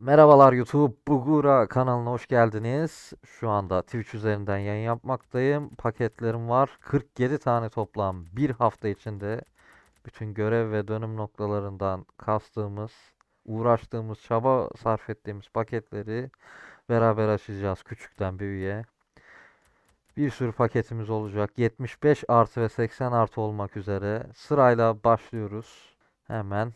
Merhabalar YouTube, Bugura kanalına hoş geldiniz. Şu anda Twitch üzerinden yayın yapmaktayım. Paketlerim var. 47 tane toplam bir hafta içinde bütün görev ve dönüm noktalarından kastığımız, uğraştığımız, çaba sarf ettiğimiz paketleri beraber açacağız küçükten büyüğe. Bir sürü paketimiz olacak. 75 artı ve 80 artı olmak üzere. Sırayla başlıyoruz. Hemen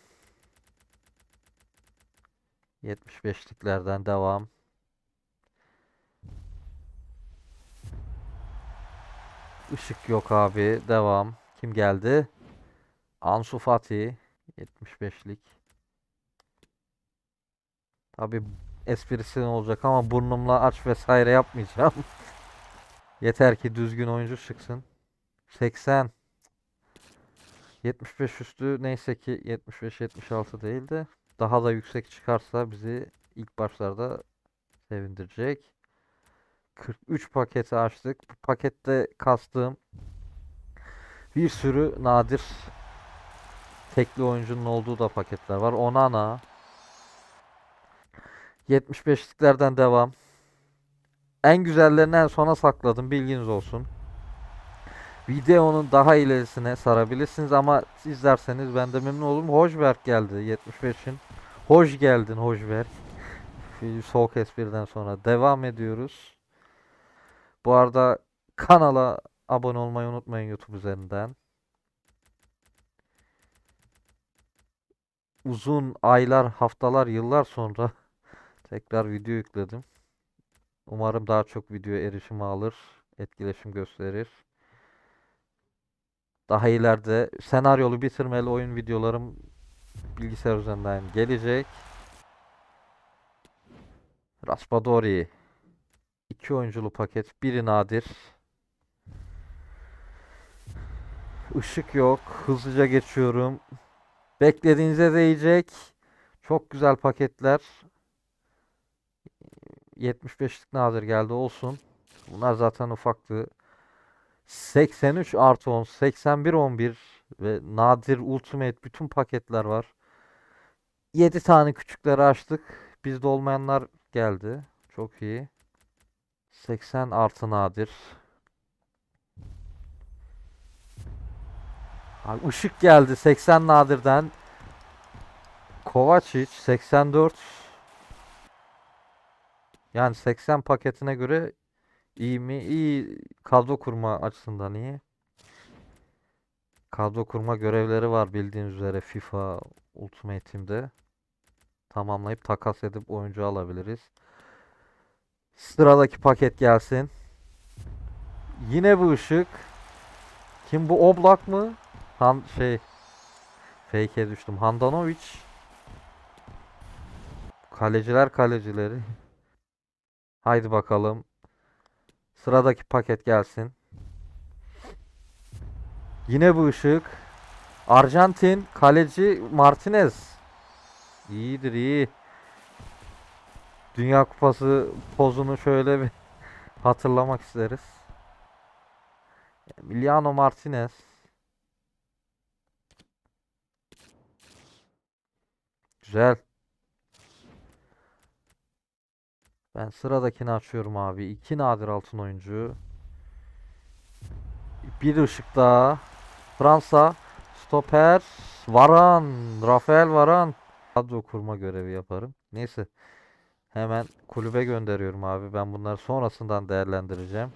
75'liklerden devam. Işık yok abi. Devam. Kim geldi? Ansu Fati. 75'lik. Tabi esprisi olacak ama burnumla aç vesaire yapmayacağım. Yeter ki düzgün oyuncu çıksın. 80. 75 üstü neyse ki 75-76 değil de daha da yüksek çıkarsa bizi ilk başlarda sevindirecek. 43 paketi açtık. Bu pakette kastığım bir sürü nadir tekli oyuncunun olduğu da paketler var. Onana 75'liklerden devam. En güzellerini en sona sakladım. Bilginiz olsun. Videonun daha ilerisine sarabilirsiniz ama izlerseniz ben de memnun olurum. Hoşberg geldi 75'in. Hoş geldin Hoşberg. Soğuk espriden sonra devam ediyoruz. Bu arada kanala abone olmayı unutmayın YouTube üzerinden. Uzun aylar, haftalar, yıllar sonra tekrar video yükledim. Umarım daha çok video erişimi alır, etkileşim gösterir. Daha ileride senaryolu bitirmeli oyun videolarım bilgisayar üzerinden gelecek. Raspadori. İki oyunculu paket. Biri nadir. Işık yok. Hızlıca geçiyorum. Beklediğinize değecek. Çok güzel paketler. 75'lik nadir geldi olsun. Bunlar zaten ufaktı. 83 artı 10, 81 11 ve nadir ultimate bütün paketler var. 7 tane küçükleri açtık. Bizde olmayanlar geldi. Çok iyi. 80 artı nadir. Abi ışık geldi 80 nadirden. Kovacic 84. Yani 80 paketine göre iyi mi? İyi. Kadro kurma açısından iyi. Kadro kurma görevleri var bildiğiniz üzere FIFA Ultimate Team'de. Tamamlayıp takas edip oyuncu alabiliriz. Sıradaki paket gelsin. Yine bu ışık. Kim bu Oblak mı? Han şey Fake'e düştüm. Handanovic. Kaleciler kalecileri. Haydi bakalım. Sıradaki paket gelsin. Yine bu ışık. Arjantin kaleci Martinez. İyidir iyi. Dünya Kupası pozunu şöyle bir hatırlamak isteriz. Emiliano Martinez. Güzel. Ben sıradakini açıyorum abi. İki nadir altın oyuncu. Bir ışık daha. Fransa. Stoper. Varan. Rafael Varan. Kadro kurma görevi yaparım. Neyse. Hemen kulübe gönderiyorum abi. Ben bunları sonrasından değerlendireceğim.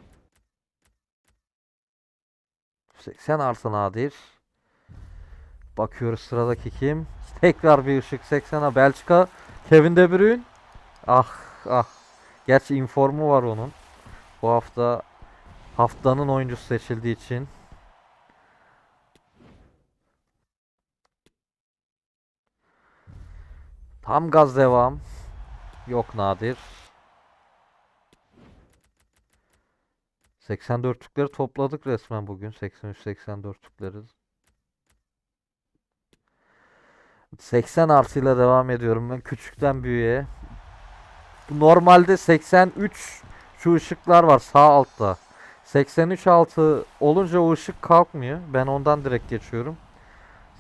80 artı nadir. Bakıyoruz sıradaki kim? Tekrar bir ışık 80'a Belçika. Kevin De Bruyne. Ah ah. Gerçi informu var onun. Bu hafta haftanın oyuncusu seçildiği için. Tam gaz devam. Yok nadir. 84'lükleri topladık resmen bugün. 83-84'lükleri. 80 artıyla devam ediyorum ben küçükten büyüğe. Bu normalde 83 şu ışıklar var sağ altta. 83 altı olunca o ışık kalkmıyor. Ben ondan direkt geçiyorum.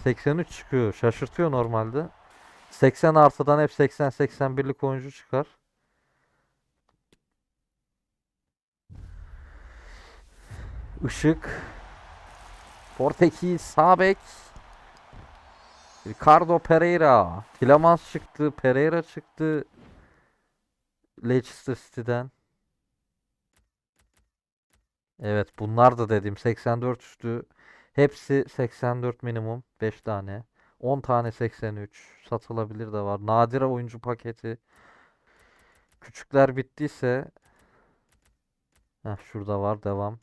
83 çıkıyor. Şaşırtıyor normalde. 80 artıdan hep 80-81'lik oyuncu çıkar. Işık. Portekiz sağ bek. Ricardo Pereira. Tilemans çıktı. Pereira çıktı. Leicester City'den. Evet bunlar da dedim 84 üstü. Hepsi 84 minimum. 5 tane. 10 tane 83. Satılabilir de var. Nadire oyuncu paketi. Küçükler bittiyse Heh, şurada var devam.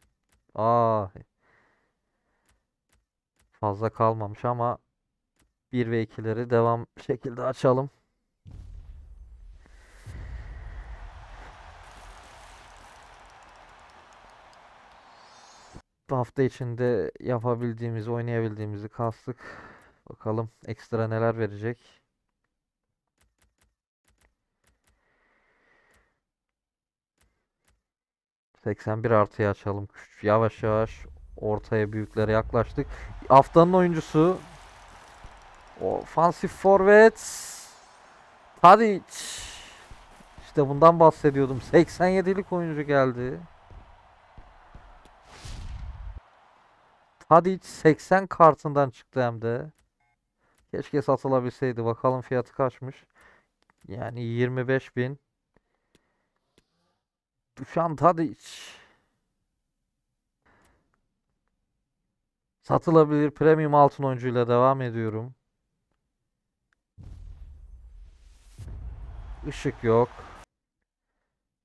Aa fazla kalmamış ama 1 ve 2'leri devam şekilde açalım. Hafta içinde yapabildiğimizi, oynayabildiğimizi kastık. Bakalım ekstra neler verecek. ...81 artıya açalım. Yavaş yavaş ortaya büyüklere yaklaştık. Haftanın oyuncusu... Ofansif forvet... Tadic. İşte bundan bahsediyordum. 87'lik oyuncu geldi. Tadic 80 kartından çıktı hem de. Keşke satılabilseydi. Bakalım fiyatı kaçmış. Yani 25 bin. Dušan Tadic. Satılabilir premium altın oyuncuyla devam ediyorum. Işık yok.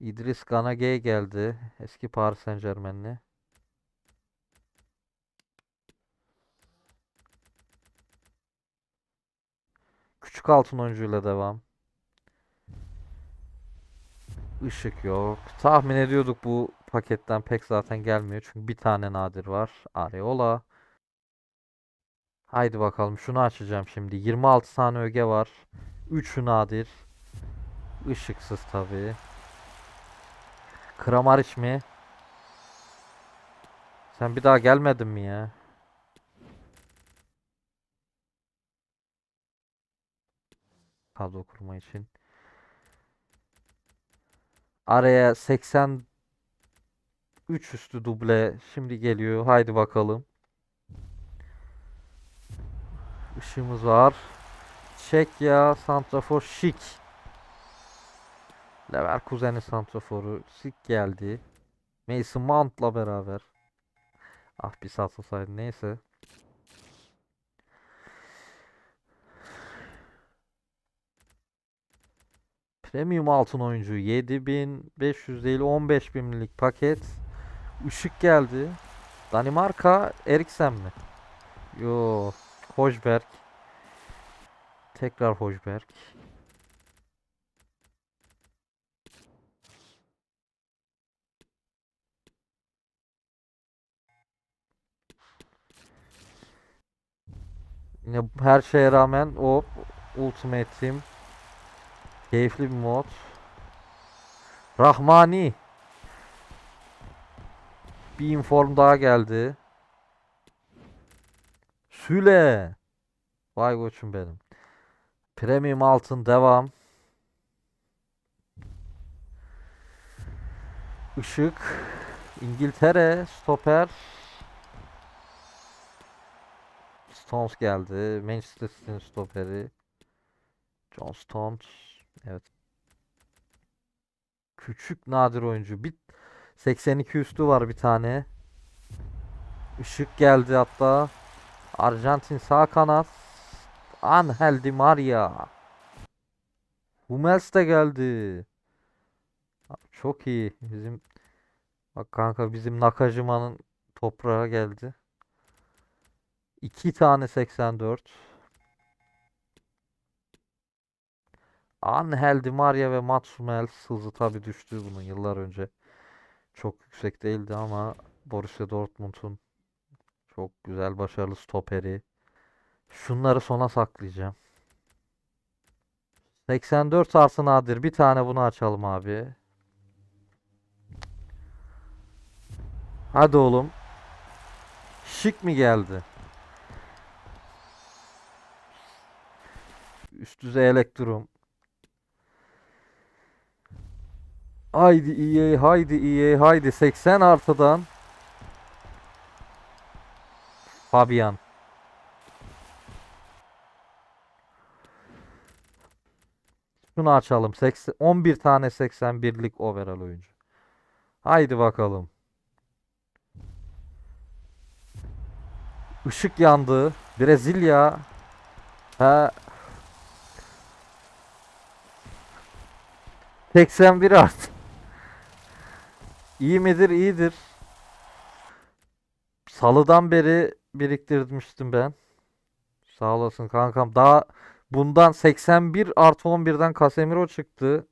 İdris Ganagay geldi. Eski Paris Saint-Germain'li. Küçük altın oyuncuyla devam. Işık yok. Tahmin ediyorduk bu paketten pek zaten gelmiyor. Çünkü bir tane nadir var. Areola. Haydi bakalım şunu açacağım şimdi. 26 tane öge var. 3'ü nadir. Işıksız tabii. Kramaric mi? Sen bir daha gelmedin mi ya? Kadro kurma için. Araya 83 üstü duble şimdi geliyor. Haydi bakalım. Işığımız var. Çekya santrafor şik. Leverkusen'in santraforu şik geldi. Mason Mount'la beraber. Ah bir satılsaydı neyse. Premium altın oyuncu 7500 değil 15000'lik paket. Işık geldi. Danimarka Eriksen mi? Yo, Hojberg. Tekrar Hojberg. Yine her şeye rağmen o Ultimate Team keyifli bir mod. Rahmani bir inform daha geldi. Süle. Vay koçum benim. Premium altın devam. Işık. İngiltere. Stoper. Stones geldi. Manchester City'nin stoperi. John Stones. Evet. Küçük nadir oyuncu. Bir 82 üstü var bir tane. Işık geldi hatta. Arjantin sağ kanat. Angel Di Maria. Hummels de geldi. Çok iyi. Bizim bak kanka bizim Nakajima'nın toprağa geldi. İki tane 84. Angel Di Maria ve Mats Hummels hızı tabi düştü bunun yıllar önce. Çok yüksek değildi ama Borussia Dortmund'un çok güzel başarılı stoperi. Şunları sona saklayacağım. 84 artı nadir. Bir tane bunu açalım abi. Hadi oğlum. Şık mi geldi? Üst düzey elektrum. Haydi EA, haydi EA, haydi 80 artıdan. Fabian. Şunu açalım. 80, 11 tane 81'lik overall oyuncu. Haydi bakalım. Işık yandı. Brezilya. Ha. 81 art. İyi midir? İyidir. Salıdan beri biriktirmiştim ben. Sağ olasın kankam. Daha bundan 81 artı 11'den Casemiro çıktı.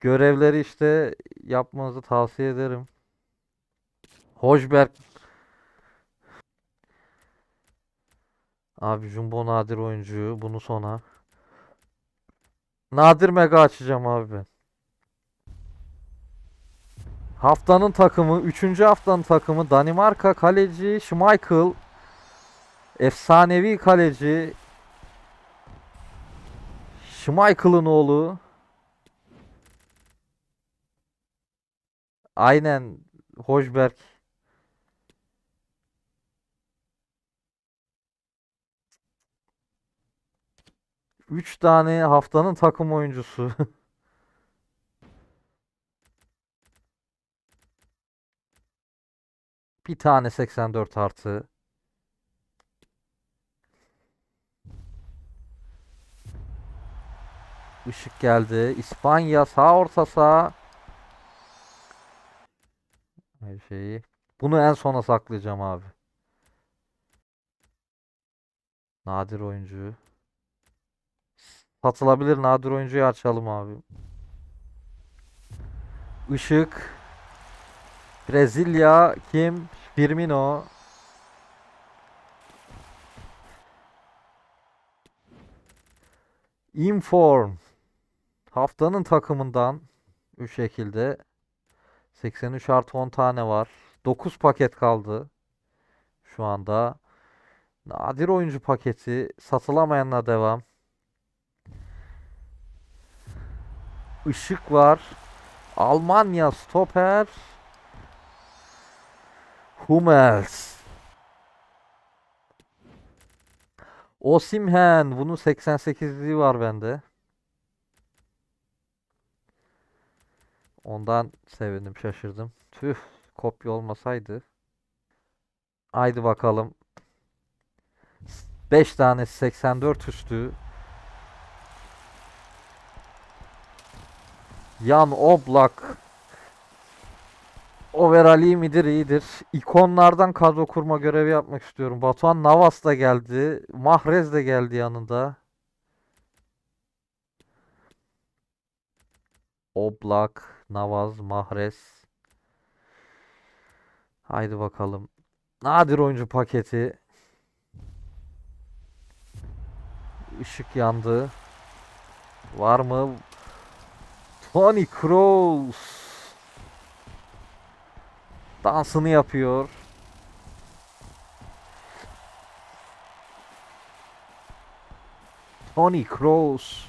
Görevleri işte yapmanızı tavsiye ederim. Hojberg. Abi Jumbo nadir oyuncu. Bunu sona. Nadir mega açacağım abi ben. Haftanın takımı, 3. haftanın takımı Danimarka kaleci Schmeichel. Efsanevi kaleci Schmeichel'ın oğlu. Aynen Hojberg. Üç tane haftanın takım oyuncusu. Bir tane 84 artı. Işık geldi. İspanya sağ orta saha. Her şeyi. Bunu en sona saklayacağım abi. Nadir oyuncu. Satılabilir nadir oyuncuyu açalım abi. Işık. Brezilya kim? Firmino. Inform. Haftanın takımından bu şekilde 83 artı 10 tane var. 9 paket kaldı. Şu anda. Nadir oyuncu paketi. Satılamayanla devam. Işık var. Almanya stoper. Hummels. Osimhen. Bunun 88'liği var bende. Ondan sevindim, şaşırdım. Tüh, kopya olmasaydı. Haydi bakalım. 5 tane 84 üstü. Yan Oblak. Overall midir iyidir. İkonlardan kadro kurma görevi yapmak istiyorum. Batuhan Navas da geldi. Mahrez de geldi yanında. Oblak, Navas, Mahrez. Haydi bakalım. Nadir oyuncu paketi. Işık yandı. Var mı? Toni Kroos. Dansını yapıyor. Toni Kroos.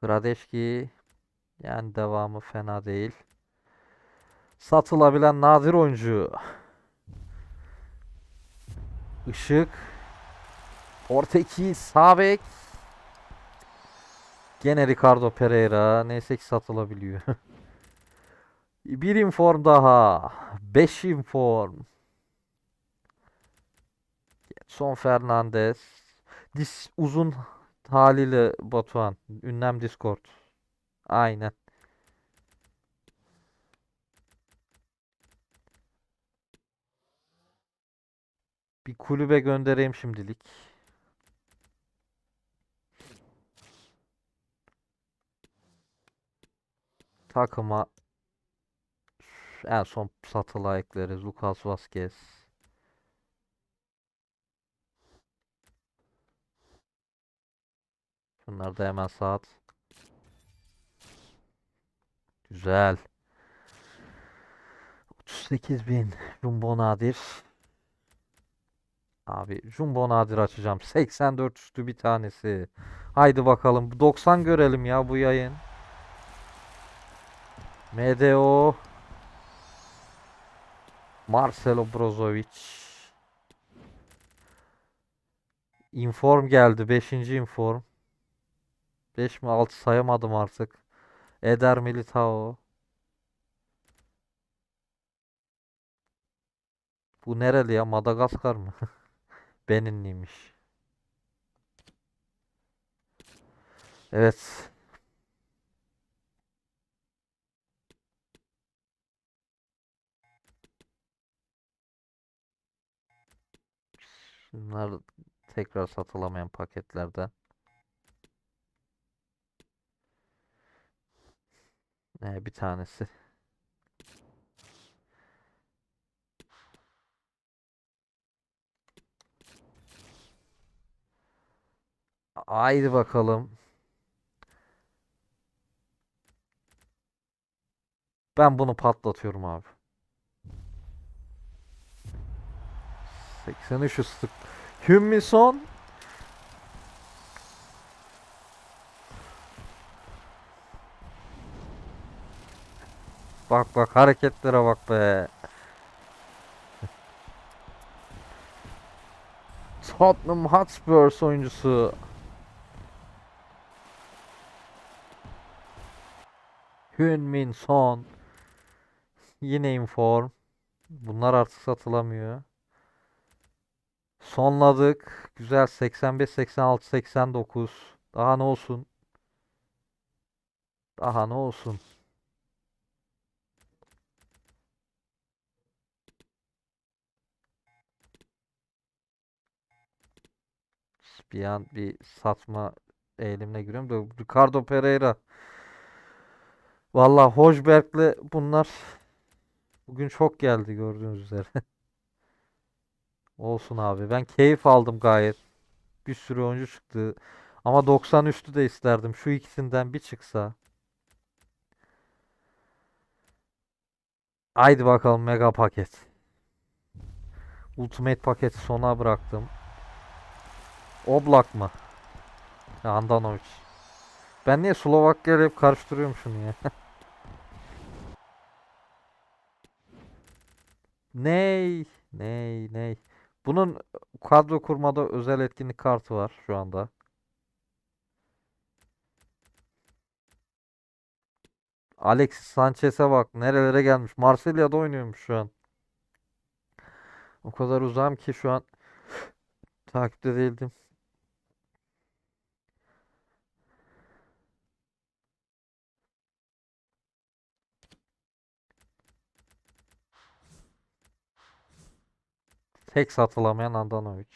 Hradeşki. Yani devamı fena değil. Satılabilen nadir oyuncu. Işık. Portekiz sağ bek. Gene Ricardo Pereira. Neyse ki satılabiliyor. Bir inform daha. 5 inform. Son Fernandez. Dis uzun haliyle Batuhan. Ünlem Discord. Aynen. Bir kulübe göndereyim şimdilik. Takıma en son satıla ekleriz. Lucas Vazquez. Bunlar da hemen saat. Güzel. 38 bin. Jumbo nadir. Abi Jumbo nadir açacağım. 84 üstü bir tanesi. Haydi bakalım. 90 görelim ya bu yayın. MDO Marcelo Brozovic Inform geldi. 5. inform. 5 mi 6 sayamadım artık. Eder Militao. Bu nereli ya? Madagaskar mı? Beninliymiş. Evet. Bunlar tekrar satılamayan paketlerden. Ne bir tanesi. Haydi bakalım. Ben bunu patlatıyorum abi. 83 ıslık. Hümmison. Bak bak hareketlere bak be. Tottenham Hotspurs oyuncusu. Heung-min Son. Yine inform. Bunlar artık satılamıyor. Sonladık. Güzel 85, 86, 89. Daha ne olsun? Daha ne olsun? Bir an bir satma eğilimine giriyorum da Ricardo Pereira. Vallahi Hojberg'le bunlar bugün çok geldi gördüğünüz üzere. Olsun abi. Ben keyif aldım gayet. Bir sürü oyuncu çıktı. Ama 90 üstü de isterdim. Şu ikisinden bir çıksa. Haydi bakalım mega paket. Ultimate paketi sona bıraktım. Oblak mı? Andanovic. Ben niye Slovakya'yla hep karıştırıyorum şunu ya? Ney? Ney? Ney? Bunun kadro kurmada özel etkinlik kartı var şu anda. Alexis Sanchez'e bak nerelere gelmiş. Marsilya'da oynuyormuş şu an. O kadar uzağım ki şu an takipte değildim. Tek satılamayan Andanovic.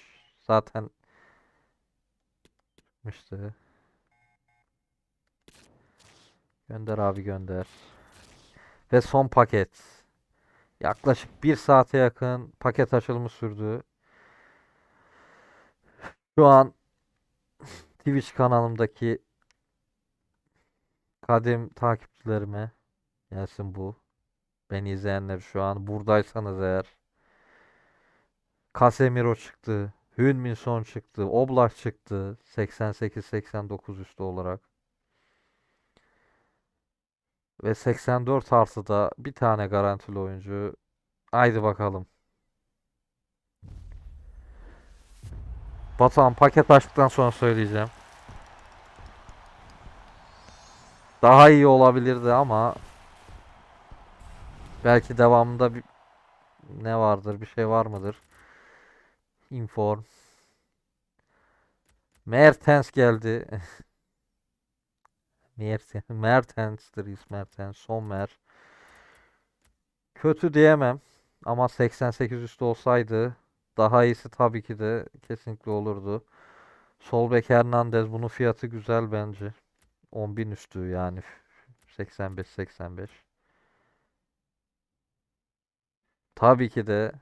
Zaten işte. Gönder abi gönder. Ve son paket. Yaklaşık bir saate yakın paket açılımı sürdü. Şu an Twitch kanalımdaki kadim takipçilerime gelsin bu. Beni izleyenler şu an buradaysanız eğer. Casemiro çıktı. Heung-min Son çıktı. Oblak çıktı. 88-89 üstü olarak. Ve 84 artı da bir tane garantili oyuncu. Haydi bakalım. Batuhan paket açtıktan sonra söyleyeceğim. Daha iyi olabilirdi ama belki devamında bir ne vardır, bir şey var mıdır? Inform. Mertens geldi. Mertens, Mertens, Dries Mertens, Sommer. Kötü diyemem ama 88 üstü olsaydı daha iyisi tabii ki de kesinlikle olurdu. Sol bek Hernandez bunun fiyatı güzel bence. 10.000 üstü yani 85-85. Tabii ki de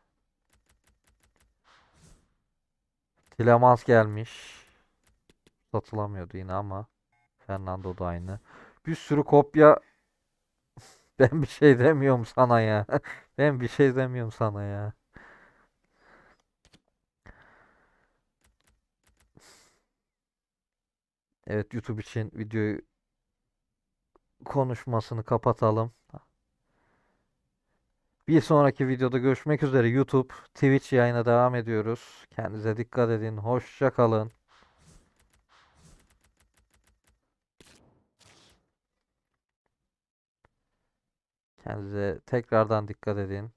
Tilemans gelmiş. Satılamıyordu yine ama. Fernando da aynı. Bir sürü kopya. Ben bir şey demiyorum sana ya. ben bir şey demiyorum sana ya. Evet YouTube için videoyu konuşmasını kapatalım. Bir sonraki videoda görüşmek üzere. YouTube, Twitch yayına devam ediyoruz. Kendinize dikkat edin. Hoşça kalın. Kendinize tekrardan dikkat edin.